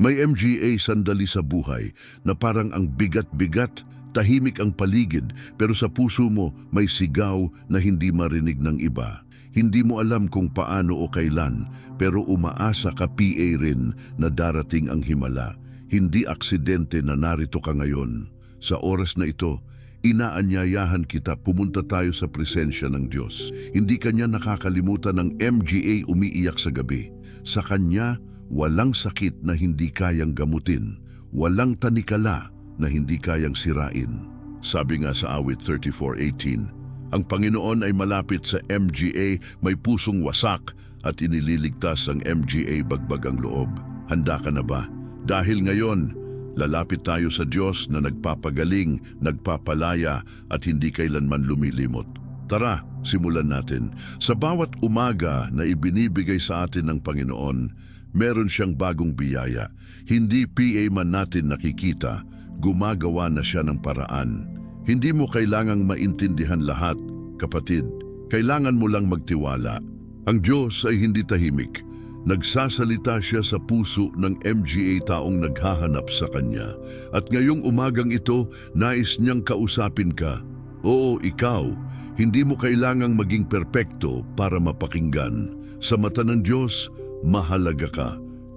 May MGA sandali sa buhay na parang ang bigat-bigat, tahimik ang paligid pero sa puso mo may sigaw na hindi marinig ng iba. Hindi mo alam kung paano o kailan pero umaasa ka PA rin na darating ang himala. Hindi aksidente na narito ka ngayon. Sa oras na ito, inaanyayahan kita pumunta tayo sa presensya ng Diyos. Hindi kanya nakakalimutan ng MGA umiiyak sa gabi. Sa kanya, walang sakit na hindi kayang gamutin. Walang tanikala na hindi kayang sirain. Sabi nga sa awit 34.18, ang Panginoon ay malapit sa MGA, may pusong wasak at inililigtas ang MGA bagbag ang loob. Handa ka na ba? Dahil ngayon, lalapit tayo sa Diyos na nagpapagaling, nagpapalaya at hindi kailanman lumilimot. Tara, simulan natin. Sa bawat umaga na ibinibigay sa atin ng Panginoon, meron siyang bagong biyaya. Hindi PA man natin nakikita, gumagawa na siya ng paraan. Hindi mo kailangang maintindihan lahat, kapatid. Kailangan mo lang magtiwala. Ang Diyos ay hindi tahimik. Nagsasalita siya sa puso ng MGA taong naghahanap sa Kanya. At ngayong umagang ito, nais niyang kausapin ka. Oo, ikaw, hindi mo kailangang maging perpekto para mapakinggan. Sa mata ng Diyos, mahalaga ka.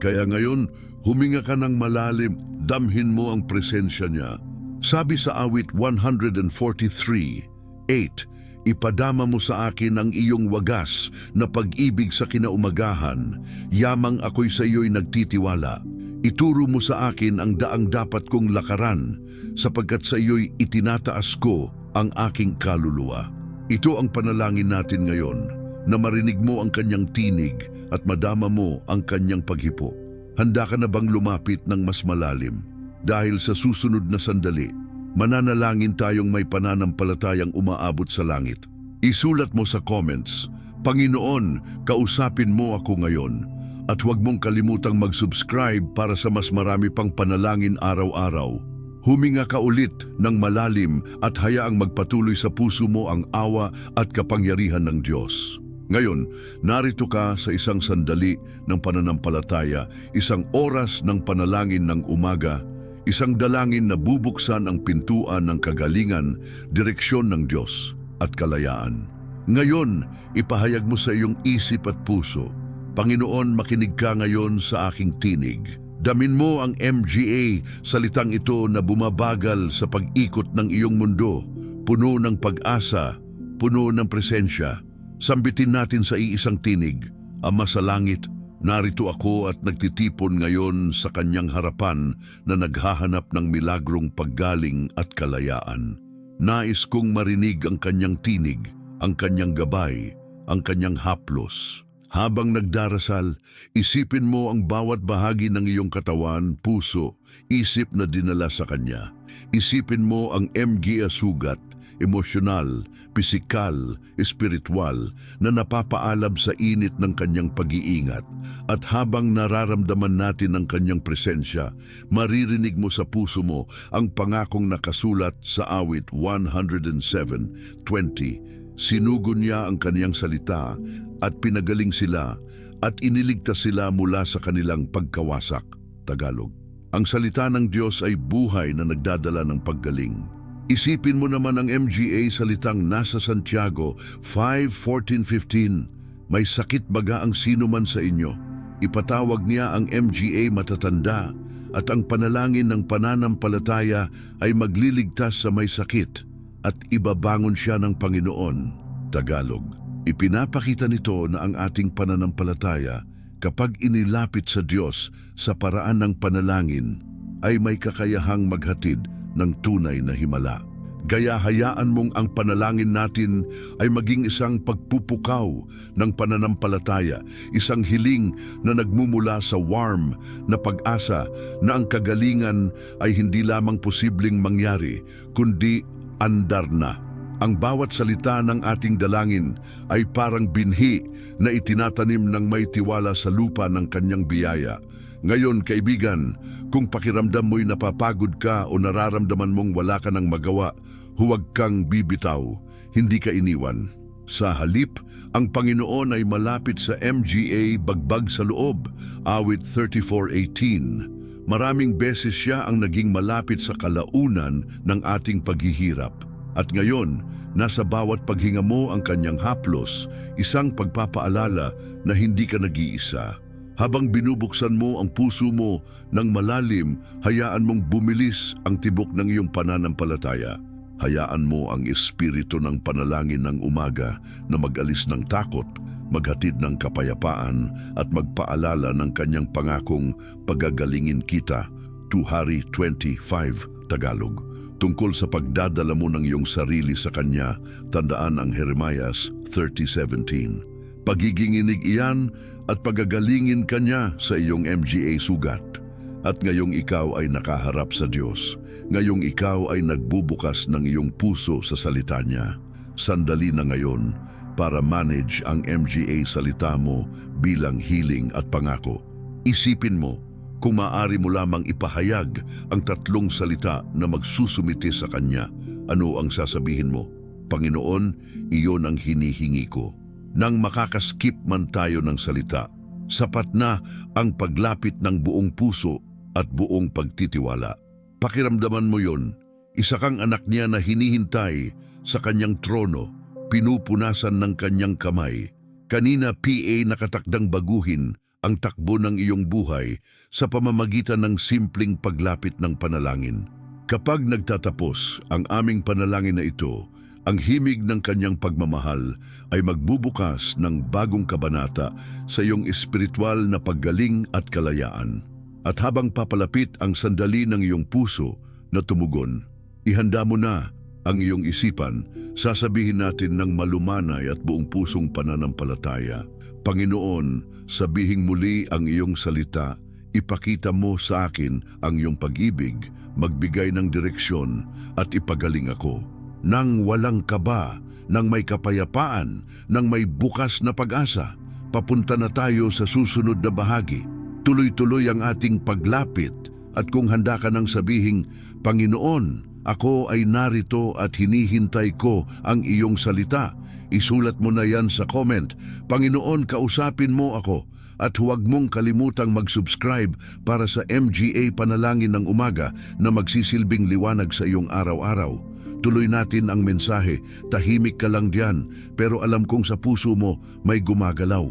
Kaya ngayon, huminga ka ng malalim, damhin mo ang presensya niya. Sabi sa awit 143, 8, Ipadama mo sa akin ang iyong wagas na pag-ibig sa kinaumagahan, yamang ako'y sa iyo'y nagtitiwala. Ituro mo sa akin ang daang dapat kong lakaran, sapagkat sa iyo'y itinataas ko ang aking kaluluwa. Ito ang panalangin natin ngayon, na marinig mo ang kanyang tinig at madama mo ang kanyang paghipo. Handa ka na bang lumapit ng mas malalim? Dahil sa susunod na sandali, mananalangin tayong may pananampalatayang umaabot sa langit. Isulat mo sa comments, Panginoon, kausapin mo ako ngayon at huwag mong kalimutang mag-subscribe para sa mas marami pang panalangin araw-araw. Huminga ka ulit ng malalim at hayaang magpatuloy sa puso mo ang awa at kapangyarihan ng Diyos. Ngayon, narito ka sa isang sandali ng pananampalataya, isang oras ng panalangin ng umaga, isang dalangin na bubuksan ang pintuan ng kagalingan, direksyon ng Diyos at kalayaan. Ngayon, ipahayag mo sa iyong isip at puso, Panginoon, makinig ka ngayon sa aking tinig. Damin mo ang MGA, salitang ito na bumabagal sa pag-ikot ng iyong mundo, puno ng pag-asa, puno ng presensya. Sambitin natin sa iisang tinig, Ama sa langit, narito ako at nagtitipon ngayon sa kanyang harapan na naghahanap ng milagrong paggaling at kalayaan. Nais kong marinig ang kanyang tinig, ang kanyang gabay, ang kanyang haplos. Habang nagdarasal, isipin mo ang bawat bahagi ng iyong katawan, puso, isip na dinala sa Kanya. Isipin mo ang MG sugat, emosyonal, pisikal, espiritual, na napapaalab sa init ng Kanyang pag-iingat. At habang nararamdaman natin ang Kanyang presensya, maririnig mo sa puso mo ang pangakong nakasulat sa awit 107.20 Sinugo niya ang kaniyang salita at pinagaling sila at iniligtas sila mula sa kanilang pagkawasak. Tagalog. Ang salita ng Diyos ay buhay na nagdadala ng paggaling. Isipin mo naman ang MGA salitang nasa Santiago 5.14.15. May sakit baga ang sino man sa inyo. Ipatawag niya ang MGA matatanda at ang panalangin ng pananampalataya ay magliligtas sa may sakit at ibabangon siya ng Panginoon. Tagalog. Ipinapakita nito na ang ating pananampalataya kapag inilapit sa Diyos sa paraan ng panalangin ay may kakayahang maghatid ng tunay na himala. Gaya hayaan mong ang panalangin natin ay maging isang pagpupukaw ng pananampalataya, isang hiling na nagmumula sa warm na pag-asa na ang kagalingan ay hindi lamang posibleng mangyari, kundi andar na. Ang bawat salita ng ating dalangin ay parang binhi na itinatanim ng may tiwala sa lupa ng kanyang biyaya. Ngayon, kaibigan, kung pakiramdam mo'y napapagod ka o nararamdaman mong wala ka ng magawa, huwag kang bibitaw, hindi ka iniwan. Sa halip, ang Panginoon ay malapit sa MGA bagbag sa loob, awit 34.18. Maraming beses siya ang naging malapit sa kalaunan ng ating paghihirap. At ngayon, nasa bawat paghinga mo ang kanyang haplos, isang pagpapaalala na hindi ka nag-iisa. Habang binubuksan mo ang puso mo ng malalim, hayaan mong bumilis ang tibok ng iyong pananampalataya. Hayaan mo ang espiritu ng panalangin ng umaga na mag-alis ng takot, maghatid ng kapayapaan at magpaalala ng kanyang pangakong pagagalingin kita. 2 Hari 25, Tagalog. Tungkol sa pagdadala mo ng iyong sarili sa Kanya, tandaan ang Jeremias 30.17. Pagiging inig iyan at pagagalingin Kanya sa iyong MGA sugat. At ngayong ikaw ay nakaharap sa Diyos, ngayong ikaw ay nagbubukas ng iyong puso sa salita niya. Sandali na ngayon para manage ang MGA salita mo bilang healing at pangako. Isipin mo, kung maaari mo lamang ipahayag ang tatlong salita na magsusumiti sa Kanya, ano ang sasabihin mo? Panginoon, iyon ang hinihingi ko. Nang makakaskip man tayo ng salita, sapat na ang paglapit ng buong puso at buong pagtitiwala. Pakiramdaman mo yon, isa kang anak niya na hinihintay sa kanyang trono, pinupunasan ng kanyang kamay. Kanina PA nakatakdang baguhin ang takbo ng iyong buhay sa pamamagitan ng simpleng paglapit ng panalangin. Kapag nagtatapos ang aming panalangin na ito, ang himig ng kanyang pagmamahal ay magbubukas ng bagong kabanata sa iyong espiritual na paggaling at kalayaan. At habang papalapit ang sandali ng iyong puso na tumugon, ihanda mo na ang iyong isipan, sasabihin natin ng malumanay at buong pusong pananampalataya. Panginoon, sabihing muli ang iyong salita, ipakita mo sa akin ang iyong pag-ibig, magbigay ng direksyon at ipagaling ako. Nang walang kaba, nang may kapayapaan, nang may bukas na pag-asa, papunta na tayo sa susunod na bahagi. Tuloy-tuloy ang ating paglapit at kung handa ka nang sabihing, Panginoon, ako ay narito at hinihintay ko ang iyong salita. Isulat mo na yan sa comment. Panginoon, kausapin mo ako at huwag mong kalimutang mag-subscribe para sa MGA Panalangin ng Umaga na magsisilbing liwanag sa iyong araw-araw. Tuloy natin ang mensahe, tahimik ka lang diyan, pero alam kong sa puso mo may gumagalaw.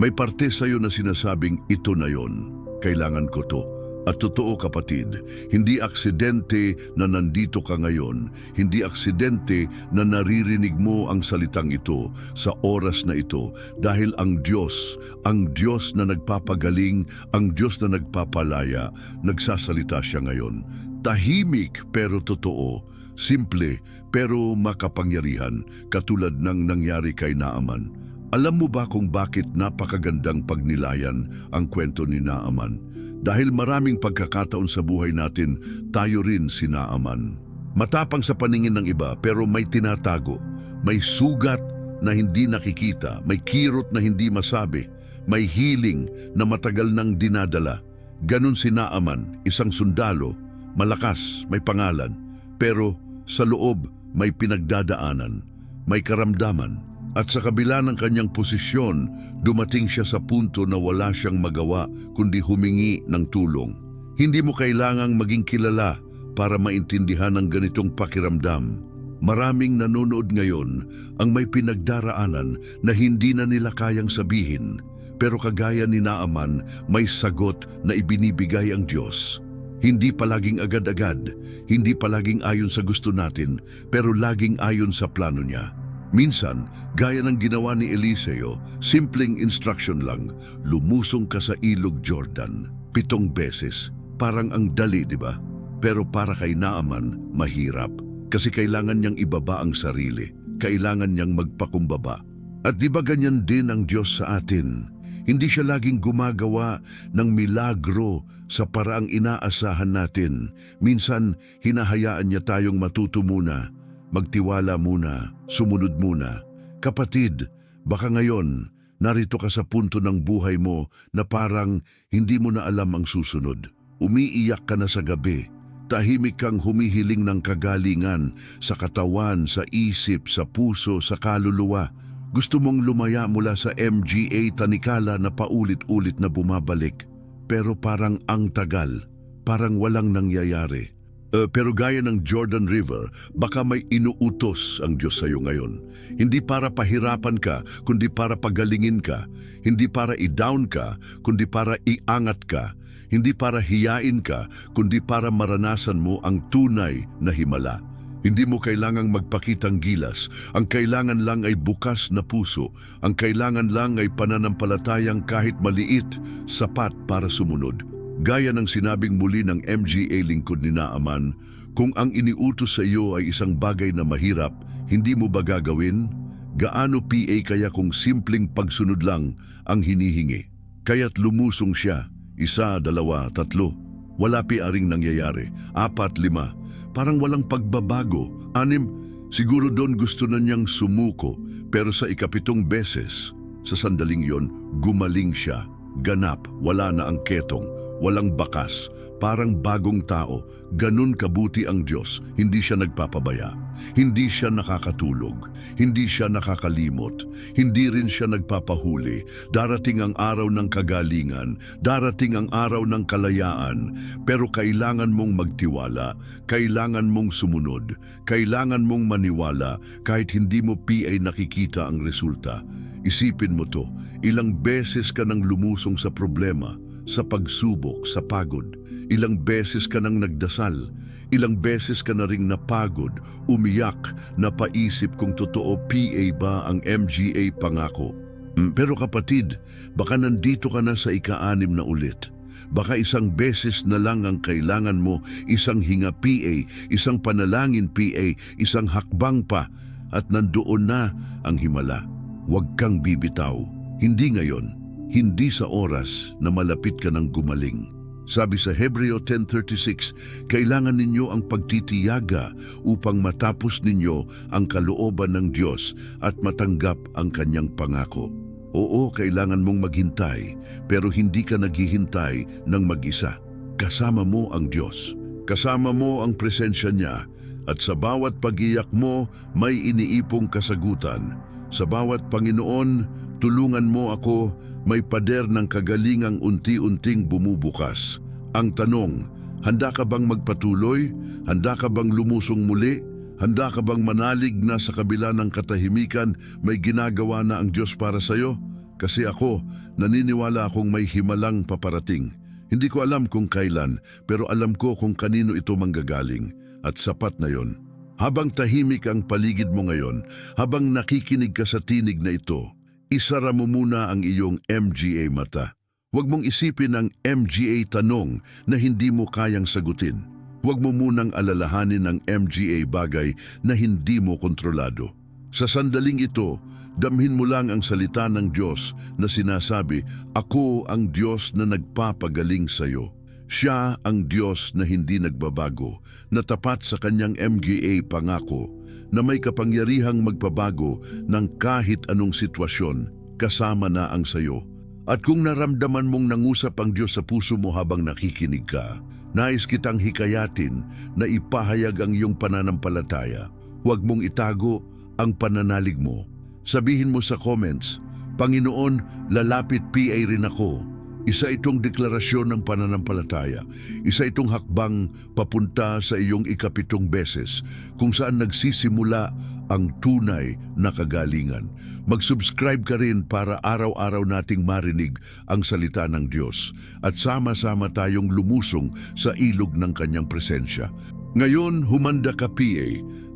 May parte sa iyo na sinasabing ito na yon. Kailangan ko to. At totoo kapatid, hindi aksidente na nandito ka ngayon, hindi aksidente na naririnig mo ang salitang ito sa oras na ito dahil ang Diyos, ang Diyos na nagpapagaling, ang Diyos na nagpapalaya, nagsasalita siya ngayon. Tahimik pero totoo, simple pero makapangyarihan katulad ng nangyari kay Naaman. Alam mo ba kung bakit napakagandang pagnilayan ang kwento ni Naaman? Dahil maraming pagkakataon sa buhay natin, tayo rin sinaaman. Matapang sa paningin ng iba pero may tinatago. May sugat na hindi nakikita, may kirot na hindi masabi, may healing na matagal nang dinadala. Ganon si Naaman, isang sundalo, malakas, may pangalan, pero sa loob may pinagdadaanan, may karamdaman, at sa kabila ng kanyang posisyon, dumating siya sa punto na wala siyang magawa kundi humingi ng tulong. Hindi mo kailangang maging kilala para maintindihan ang ganitong pakiramdam. Maraming nanonood ngayon ang may pinagdaraanan na hindi na nila kayang sabihin, pero kagaya ni Naaman, may sagot na ibinibigay ang Diyos. Hindi palaging agad-agad, hindi palaging ayon sa gusto natin, pero laging ayon sa plano niya. Minsan, gaya ng ginawa ni Eliseo, simpleng instruction lang, lumusong ka sa ilog Jordan. Pitong beses. Parang ang dali, di ba? Pero para kay Naaman, mahirap. Kasi kailangan niyang ibaba ang sarili. Kailangan niyang magpakumbaba. At di ba ganyan din ang Diyos sa atin? Hindi siya laging gumagawa ng milagro sa paraang inaasahan natin. Minsan, hinahayaan niya tayong matuto muna Magtiwala muna, sumunod muna. Kapatid, baka ngayon, narito ka sa punto ng buhay mo na parang hindi mo na alam ang susunod. Umiiyak ka na sa gabi. Tahimik kang humihiling ng kagalingan sa katawan, sa isip, sa puso, sa kaluluwa. Gusto mong lumaya mula sa MGA tanikala na paulit-ulit na bumabalik. Pero parang ang tagal. parang walang nangyayari. Eh, pero gaya ng Jordan River, baka may inuutos ang Diyos sa iyo ngayon. Hindi para pahirapan ka, kundi para pagalingin ka. Hindi para i-down ka, kundi para iangat ka. Hindi para hiyain ka, kundi para maranasan mo ang tunay na himala. Hindi mo kailangang magpakitang gilas. Ang kailangan lang ay bukas na puso. Ang kailangan lang ay pananampalatayang kahit maliit, sapat para sumunod. Gaya ng sinabing muli ng MGA lingkod ni Naaman, kung ang iniutos sa iyo ay isang bagay na mahirap, hindi mo ba gagawin? Gaano PA kaya kung simpleng pagsunod lang ang hinihingi? Kaya't lumusong siya, isa, dalawa, tatlo. Wala piaring nangyayari, apat, lima. Parang walang pagbabago. Anim, siguro doon gusto na niyang sumuko, pero sa ikapitong beses, sa sandaling yon, gumaling siya. Ganap, wala na ang ketong, walang bakas, parang bagong tao. Ganun kabuti ang Diyos, hindi siya nagpapabaya. Hindi siya nakakatulog, hindi siya nakakalimot, hindi rin siya nagpapahuli. Darating ang araw ng kagalingan, darating ang araw ng kalayaan, pero kailangan mong magtiwala, kailangan mong sumunod, kailangan mong maniwala kahit hindi mo PA nakikita ang resulta. Isipin mo to, ilang beses ka nang lumusong sa problema, sa pagsubok, sa pagod. Ilang beses ka nang nagdasal. Ilang beses ka na ring napagod, umiyak, napaisip kung totoo PA ba ang MGA pangako. Mm, Pero kapatid, baka nandito ka na sa ika-anim na ulit. Baka isang beses na lang ang kailangan mo, isang hinga PA, isang panalangin PA, isang hakbang pa, at nandoon na ang himala. Huwag kang bibitaw. Hindi ngayon, hindi sa oras na malapit ka ng gumaling. Sabi sa Hebreo 10.36, kailangan ninyo ang pagtitiyaga upang matapos ninyo ang kalooban ng Diyos at matanggap ang kanyang pangako. Oo, kailangan mong maghintay, pero hindi ka naghihintay ng mag-isa. Kasama mo ang Diyos. Kasama mo ang presensya niya at sa bawat pagiyak mo may iniipong kasagutan. Sa bawat Panginoon, tulungan mo ako, may pader ng kagalingang unti-unting bumubukas. Ang tanong, handa ka bang magpatuloy? Handa ka bang lumusong muli? Handa ka bang manalig na sa kabila ng katahimikan may ginagawa na ang Diyos para sa iyo? Kasi ako, naniniwala akong may himalang paparating. Hindi ko alam kung kailan, pero alam ko kung kanino ito manggagaling. At sapat na yon. Habang tahimik ang paligid mo ngayon, habang nakikinig ka sa tinig na ito, isara mo muna ang iyong MGA mata. Huwag mong isipin ang MGA tanong na hindi mo kayang sagutin. Huwag mo munang alalahanin ang MGA bagay na hindi mo kontrolado. Sa sandaling ito, damhin mo lang ang salita ng Diyos na sinasabi, Ako ang Diyos na nagpapagaling sa iyo. Siya ang Diyos na hindi nagbabago, na tapat sa kanyang MGA pangako, na may kapangyarihang magpabago ng kahit anong sitwasyon, kasama na ang sayo. At kung naramdaman mong nangusap ang Diyos sa puso mo habang nakikinig ka, nais kitang hikayatin na ipahayag ang iyong pananampalataya. Huwag mong itago ang pananalig mo. Sabihin mo sa comments, Panginoon, lalapit PA rin ako. Isa itong deklarasyon ng pananampalataya. Isa itong hakbang papunta sa iyong ikapitong beses kung saan nagsisimula ang tunay na kagalingan. Mag-subscribe ka rin para araw-araw nating marinig ang salita ng Diyos at sama-sama tayong lumusong sa ilog ng kanyang presensya. Ngayon, humanda ka PA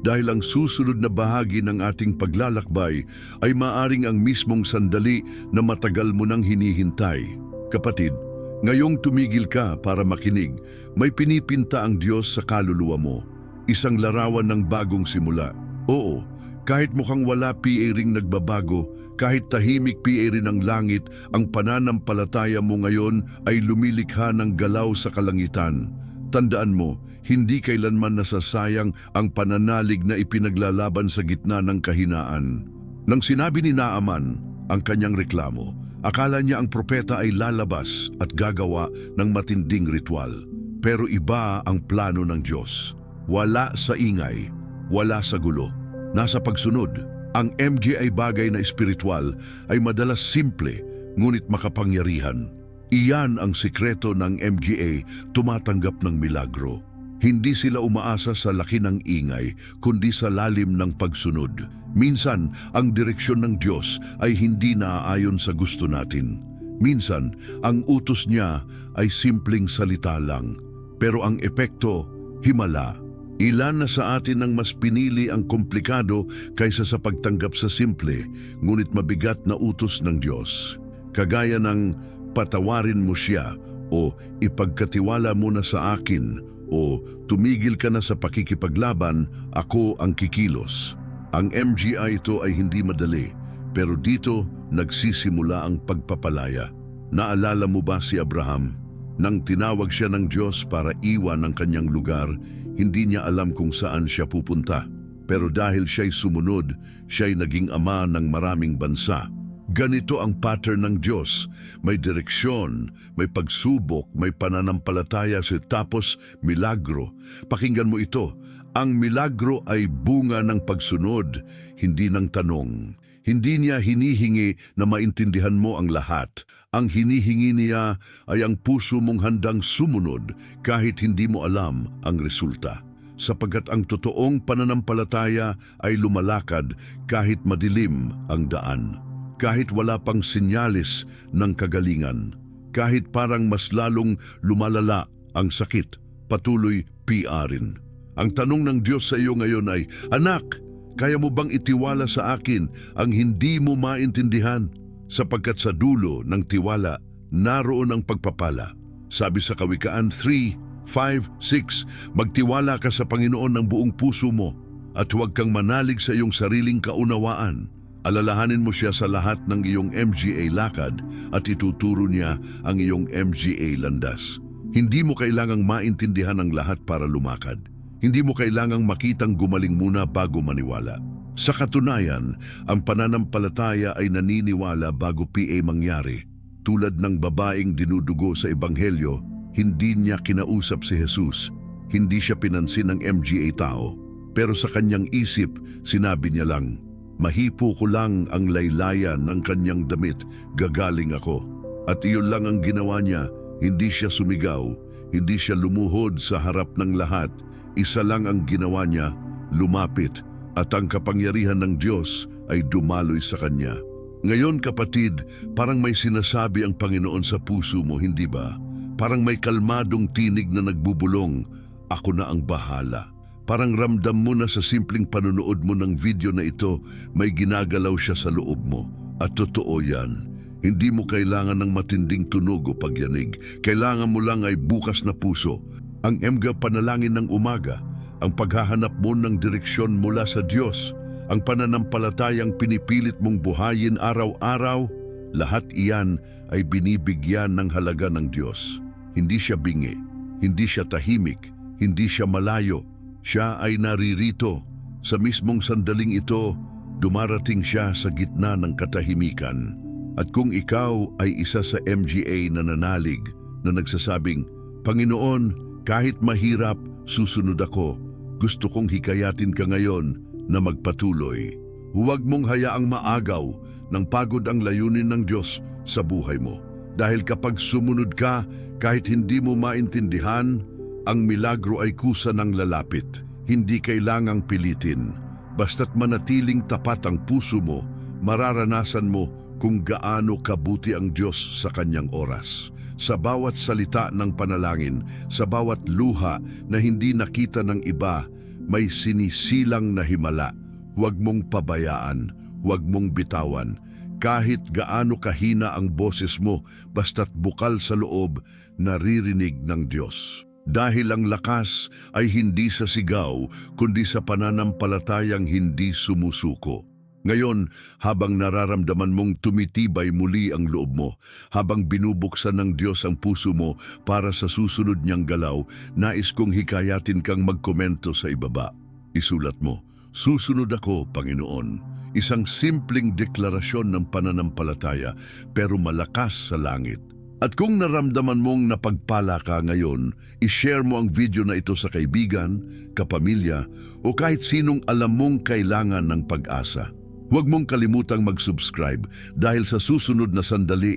dahil ang susunod na bahagi ng ating paglalakbay ay maaring ang mismong sandali na matagal mo nang hinihintay. Kapatid, ngayong tumigil ka para makinig, may pinipinta ang Diyos sa kaluluwa mo. Isang larawan ng bagong simula. Oo, kahit mukhang wala PA ring nagbabago, kahit tahimik PA rin ang langit, ang pananampalataya mo ngayon ay lumilikha ng galaw sa kalangitan. Tandaan mo, hindi kailanman nasasayang ang pananalig na ipinaglalaban sa gitna ng kahinaan. Nang sinabi ni Naaman ang kanyang reklamo, akala niya ang propeta ay lalabas at gagawa ng matinding ritual. Pero iba ang plano ng Diyos. Wala sa ingay, wala sa gulo. Nasa pagsunod, ang MG ay bagay na espiritual ay madalas simple ngunit makapangyarihan. Iyan ang sikreto ng MGA tumatanggap ng milagro. Hindi sila umaasa sa laki ng ingay, kundi sa lalim ng pagsunod. Minsan, ang direksyon ng Diyos ay hindi naaayon sa gusto natin. Minsan, ang utos niya ay simpleng salita lang. Pero ang epekto, himala. Ilan na sa atin ang mas pinili ang komplikado kaysa sa pagtanggap sa simple, ngunit mabigat na utos ng Diyos. Kagaya ng patawarin mo siya o ipagkatiwala mo na sa akin o tumigil ka na sa pakikipaglaban, ako ang kikilos. Ang MGI ito ay hindi madali, pero dito nagsisimula ang pagpapalaya. Naalala mo ba si Abraham? Nang tinawag siya ng Diyos para iwan ang kanyang lugar, hindi niya alam kung saan siya pupunta. Pero dahil siya'y sumunod, siya'y naging ama ng maraming bansa. Ganito ang pattern ng Diyos. May direksyon, may pagsubok, may pananampalataya si tapos milagro. Pakinggan mo ito. Ang milagro ay bunga ng pagsunod, hindi ng tanong. Hindi niya hinihingi na maintindihan mo ang lahat. Ang hinihingi niya ay ang puso mong handang sumunod kahit hindi mo alam ang resulta. Sapagkat ang totoong pananampalataya ay lumalakad kahit madilim ang daan kahit wala pang sinyalis ng kagalingan, kahit parang mas lalong lumalala ang sakit, patuloy PRin. Ang tanong ng Diyos sa iyo ngayon ay, Anak, kaya mo bang itiwala sa akin ang hindi mo maintindihan? Sapagkat sa dulo ng tiwala, naroon ang pagpapala. Sabi sa Kawikaan 3, 5, 6, magtiwala ka sa Panginoon ng buong puso mo at huwag kang manalig sa iyong sariling kaunawaan. Alalahanin mo siya sa lahat ng iyong MGA lakad at ituturo niya ang iyong MGA landas. Hindi mo kailangang maintindihan ang lahat para lumakad. Hindi mo kailangang makitang gumaling muna bago maniwala. Sa katunayan, ang pananampalataya ay naniniwala bago PA mangyari. Tulad ng babaeng dinudugo sa Ebanghelyo, hindi niya kinausap si Jesus. Hindi siya pinansin ng MGA tao. Pero sa kanyang isip, sinabi niya lang, Mahipo ko lang ang laylayan ng kanyang damit, gagaling ako. At iyon lang ang ginawa niya, hindi siya sumigaw, hindi siya lumuhod sa harap ng lahat. Isa lang ang ginawa niya, lumapit, at ang kapangyarihan ng Diyos ay dumaloy sa kanya. Ngayon kapatid, parang may sinasabi ang Panginoon sa puso mo, hindi ba? Parang may kalmadong tinig na nagbubulong, ako na ang bahala. Parang ramdam mo na sa simpleng panonood mo ng video na ito, may ginagalaw siya sa loob mo. At totoo yan. Hindi mo kailangan ng matinding tunog o pagyanig. Kailangan mo lang ay bukas na puso. Ang emga panalangin ng umaga, ang paghahanap mo ng direksyon mula sa Diyos, ang pananampalatayang pinipilit mong buhayin araw-araw, lahat iyan ay binibigyan ng halaga ng Diyos. Hindi siya bingi, hindi siya tahimik, hindi siya malayo, siya ay naririto. Sa mismong sandaling ito, dumarating siya sa gitna ng katahimikan. At kung ikaw ay isa sa MGA na nanalig na nagsasabing, Panginoon, kahit mahirap, susunod ako. Gusto kong hikayatin ka ngayon na magpatuloy. Huwag mong hayaang maagaw ng pagod ang layunin ng Diyos sa buhay mo. Dahil kapag sumunod ka, kahit hindi mo maintindihan, ang milagro ay kusa ng lalapit, hindi kailangang pilitin. Basta't manatiling tapat ang puso mo, mararanasan mo kung gaano kabuti ang Diyos sa kanyang oras. Sa bawat salita ng panalangin, sa bawat luha na hindi nakita ng iba, may sinisilang na himala. Huwag mong pabayaan, huwag mong bitawan. Kahit gaano kahina ang boses mo, basta't bukal sa loob, naririnig ng Diyos. Dahil ang lakas ay hindi sa sigaw, kundi sa pananampalatayang hindi sumusuko. Ngayon, habang nararamdaman mong tumitibay muli ang loob mo, habang binubuksan ng Diyos ang puso mo para sa susunod niyang galaw, nais kong hikayatin kang magkomento sa ibaba. Isulat mo, Susunod ako, Panginoon. Isang simpleng deklarasyon ng pananampalataya pero malakas sa langit. At kung naramdaman mong napagpala ka ngayon, ishare mo ang video na ito sa kaibigan, kapamilya, o kahit sinong alam mong kailangan ng pag-asa. Huwag mong kalimutang mag-subscribe dahil sa susunod na sandali,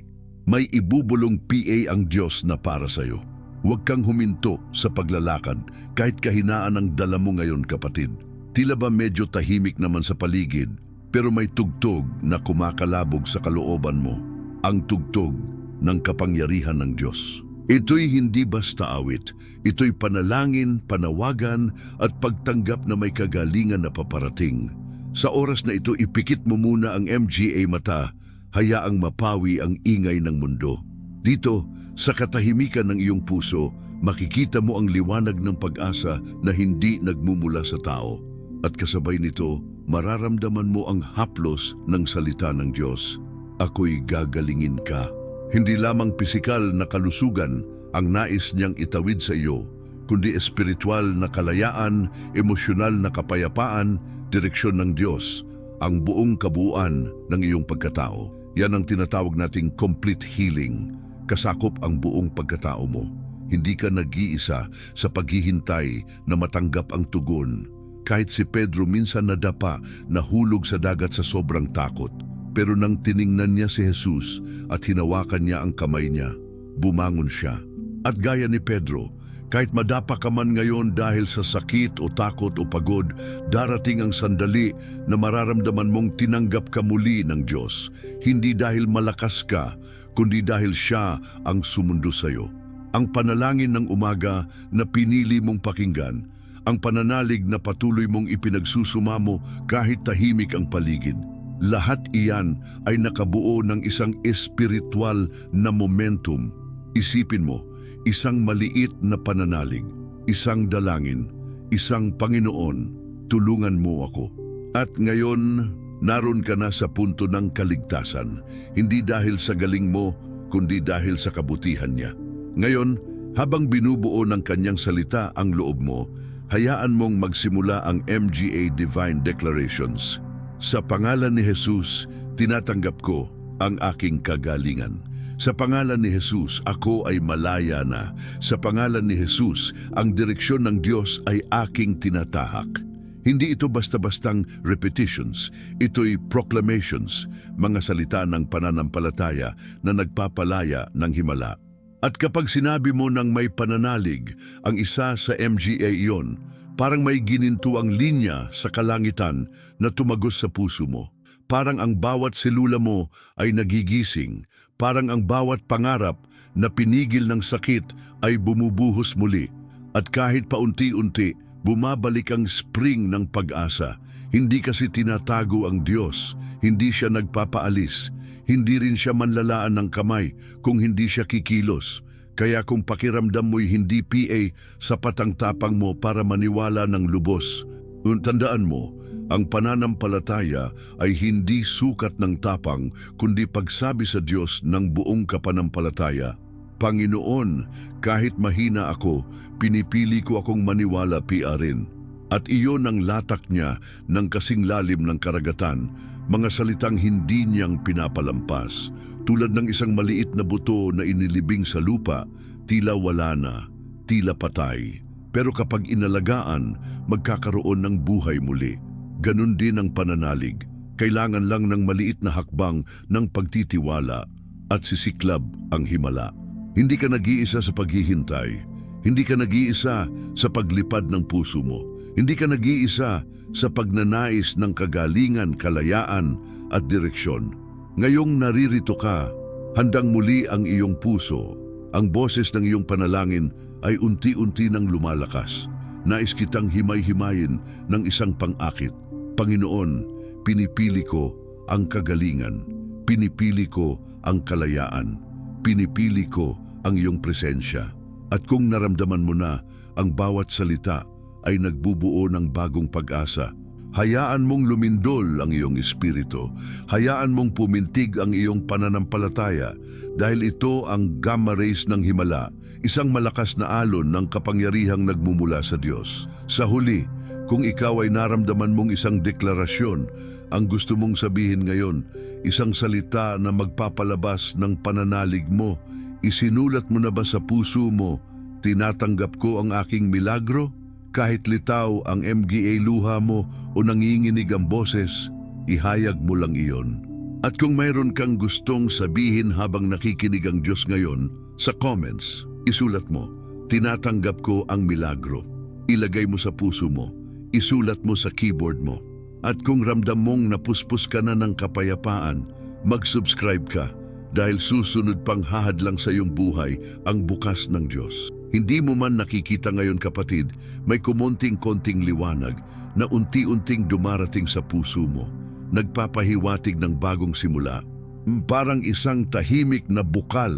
May ibubulong PA ang Diyos na para sa'yo. Huwag kang huminto sa paglalakad kahit kahinaan ang dala mo ngayon kapatid. Tila ba medyo tahimik naman sa paligid pero may tugtog na kumakalabog sa kalooban mo. Ang tugtog ng kapangyarihan ng Diyos. Ito'y hindi basta awit. Ito'y panalangin, panawagan at pagtanggap na may kagalingan na paparating. Sa oras na ito, ipikit mo muna ang MGA mata, hayaang mapawi ang ingay ng mundo. Dito, sa katahimikan ng iyong puso, makikita mo ang liwanag ng pag-asa na hindi nagmumula sa tao. At kasabay nito, mararamdaman mo ang haplos ng salita ng Diyos. Ako'y gagalingin ka. Hindi lamang pisikal na kalusugan ang nais niyang itawid sa iyo, kundi espiritual na kalayaan, emosyonal na kapayapaan, direksyon ng Diyos, ang buong kabuuan ng iyong pagkatao. Yan ang tinatawag nating complete healing. Kasakop ang buong pagkatao mo. Hindi ka nag-iisa sa paghihintay na matanggap ang tugon. Kahit si Pedro minsan nadapa, nahulog sa dagat sa sobrang takot. Pero nang tiningnan niya si Jesus at hinawakan niya ang kamay niya, bumangon siya. At gaya ni Pedro, kahit madapa ka man ngayon dahil sa sakit o takot o pagod, darating ang sandali na mararamdaman mong tinanggap ka muli ng Diyos. Hindi dahil malakas ka, kundi dahil siya ang sumundo sa iyo. Ang panalangin ng umaga na pinili mong pakinggan, ang pananalig na patuloy mong ipinagsusumamo kahit tahimik ang paligid. Lahat iyan ay nakabuo ng isang espiritual na momentum. Isipin mo, isang maliit na pananalig, isang dalangin, isang Panginoon, tulungan mo ako. At ngayon, naroon ka na sa punto ng kaligtasan, hindi dahil sa galing mo, kundi dahil sa kabutihan niya. Ngayon, habang binubuo ng kanyang salita ang loob mo, hayaan mong magsimula ang MGA Divine Declarations. Sa pangalan ni Jesus, tinatanggap ko ang aking kagalingan. Sa pangalan ni Jesus, ako ay malaya na. Sa pangalan ni Jesus, ang direksyon ng Diyos ay aking tinatahak. Hindi ito basta-bastang repetitions, ito'y proclamations, mga salita ng pananampalataya na nagpapalaya ng himala. At kapag sinabi mo ng may pananalig, ang isa sa MGA iyon, parang may gininto ang linya sa kalangitan na tumagos sa puso mo. Parang ang bawat selula mo ay nagigising, parang ang bawat pangarap na pinigil ng sakit ay bumubuhos muli. At kahit paunti-unti, bumabalik ang spring ng pag-asa. Hindi kasi tinatago ang Diyos, hindi siya nagpapaalis, hindi rin siya manlalaan ng kamay kung hindi siya kikilos. Kaya kung pakiramdam mo'y hindi PA, sapat ang tapang mo para maniwala ng lubos. Tandaan mo, ang pananampalataya ay hindi sukat ng tapang, kundi pagsabi sa Diyos ng buong kapanampalataya. Panginoon, kahit mahina ako, pinipili ko akong maniwala PA rin. At iyon ang latak niya ng kasing lalim ng karagatan, mga salitang hindi niyang pinapalampas. Tulad ng isang maliit na buto na inilibing sa lupa, tila wala na, tila patay. Pero kapag inalagaan, magkakaroon ng buhay muli. Ganon din ang pananalig. Kailangan lang ng maliit na hakbang ng pagtitiwala at sisiklab ang himala. Hindi ka nag-iisa sa paghihintay. Hindi ka nag-iisa sa paglipad ng puso mo. Hindi ka nag-iisa sa pagnanais ng kagalingan, kalayaan at direksyon. Ngayong naririto ka, handang muli ang iyong puso. Ang boses ng iyong panalangin ay unti-unti nang lumalakas. Nais kitang himay-himayin ng isang pang-akit. Panginoon, pinipili ko ang kagalingan. Pinipili ko ang kalayaan. Pinipili ko ang iyong presensya. At kung naramdaman mo na ang bawat salita ay nagbubuo ng bagong pag-asa, hayaan mong lumindol ang iyong espiritu. Hayaan mong pumintig ang iyong pananampalataya dahil ito ang gamma rays ng himala, isang malakas na alon ng kapangyarihang nagmumula sa Diyos. Sa huli, kung ikaw ay naramdaman mong isang deklarasyon, ang gusto mong sabihin ngayon, isang salita na magpapalabas ng pananalig mo, isinulat mo na ba sa puso mo, tinatanggap ko ang aking milagro? Kahit litaw ang MGA luha mo o nanginginig ang boses, ihayag mo lang iyon. At kung mayroon kang gustong sabihin habang nakikinig ang Diyos ngayon, sa comments, isulat mo, tinatanggap ko ang milagro. Ilagay mo sa puso mo, isulat mo sa keyboard mo. At kung ramdam mong napuspos ka na ng kapayapaan, mag-subscribe ka dahil susunod pang hahadlang sa iyong buhay ang bukas ng Diyos. Hindi mo man nakikita ngayon kapatid, may kumonting-konting liwanag na unti-unting dumarating sa puso mo. Nagpapahiwatig ng bagong simula. Parang isang tahimik na bukal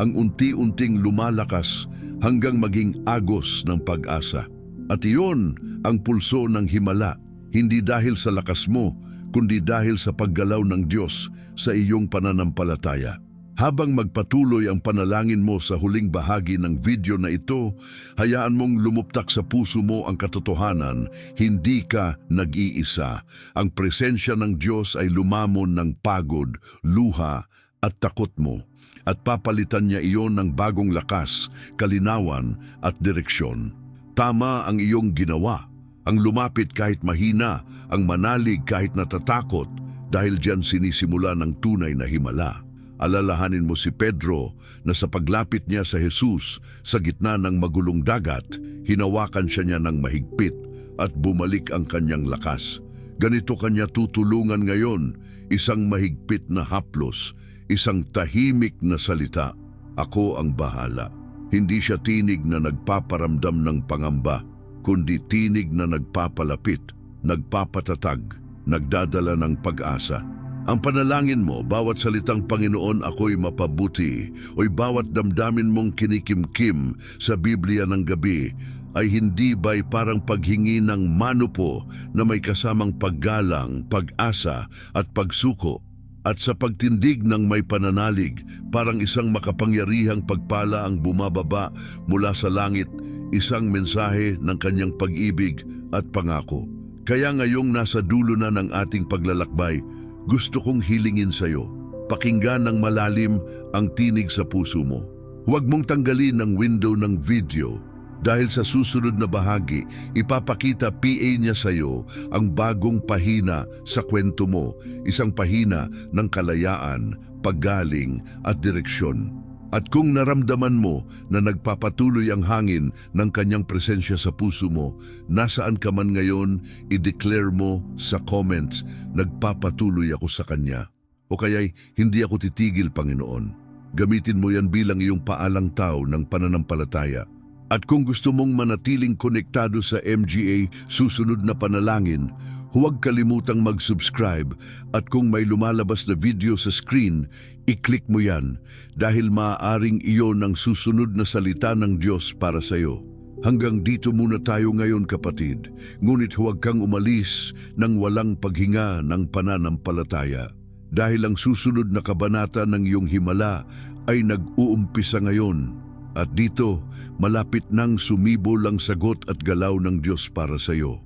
ang unti-unting lumalakas hanggang maging agos ng pag-asa. At iyon ang pulso ng himala, hindi dahil sa lakas mo, kundi dahil sa paggalaw ng Diyos sa iyong pananampalataya. Habang magpatuloy ang panalangin mo sa huling bahagi ng video na ito, hayaan mong lumuptak sa puso mo ang katotohanan, hindi ka nag-iisa. Ang presensya ng Diyos ay lumamon ng pagod, luha at takot mo at papalitan niya iyon ng bagong lakas, kalinawan at direksyon. Tama ang iyong ginawa, ang lumapit kahit mahina, ang manalig kahit natatakot, dahil diyan sinisimula ng tunay na himala. Alalahanin mo si Pedro na sa paglapit niya sa Jesus sa gitna ng magulong dagat, hinawakan siya niya ng mahigpit at bumalik ang kanyang lakas. Ganito kanya tutulungan ngayon, isang mahigpit na haplos, isang tahimik na salita, ako ang bahala. Hindi siya tinig na nagpaparamdam ng pangamba, kundi tinig na nagpapalapit, nagpapatatag, nagdadala ng pag-asa. Ang panalangin mo, bawat salitang Panginoon ako'y mapabuti, o'y bawat damdamin mong kinikimkim sa Biblia ng gabi, ay hindi ba'y parang paghingi ng manupo na may kasamang paggalang, pag-asa at pagsuko at sa pagtindig ng may pananalig, parang isang makapangyarihang pagpala ang bumababa mula sa langit, isang mensahe ng kanyang pag-ibig at pangako. Kaya ngayong nasa dulo na ng ating paglalakbay, gusto kong hilingin sa iyo. Pakinggan ng malalim ang tinig sa puso mo. Huwag mong tanggalin ang window ng video dahil sa susunod na bahagi, ipapakita PA niya sa iyo ang bagong pahina sa kwento mo, isang pahina ng kalayaan, paggaling at direksyon. At kung naramdaman mo na nagpapatuloy ang hangin ng kanyang presensya sa puso mo, nasaan ka man ngayon, i-declare mo sa comments, nagpapatuloy ako sa kanya. O kaya'y hindi ako titigil, Panginoon. Gamitin mo yan bilang iyong paalang tao ng pananampalataya. At kung gusto mong manatiling konektado sa MGA susunod na panalangin, huwag kalimutang mag-subscribe at kung may lumalabas na video sa screen, i-click mo yan dahil maaaring iyon ang susunod na salita ng Diyos para sa iyo. Hanggang dito muna tayo ngayon kapatid, ngunit huwag kang umalis ng walang paghinga ng pananampalataya. Dahil ang susunod na kabanata ng iyong himala ay nag-uumpisa ngayon. At dito, malapit nang sumibol ang sagot at galaw ng Diyos para sa iyo.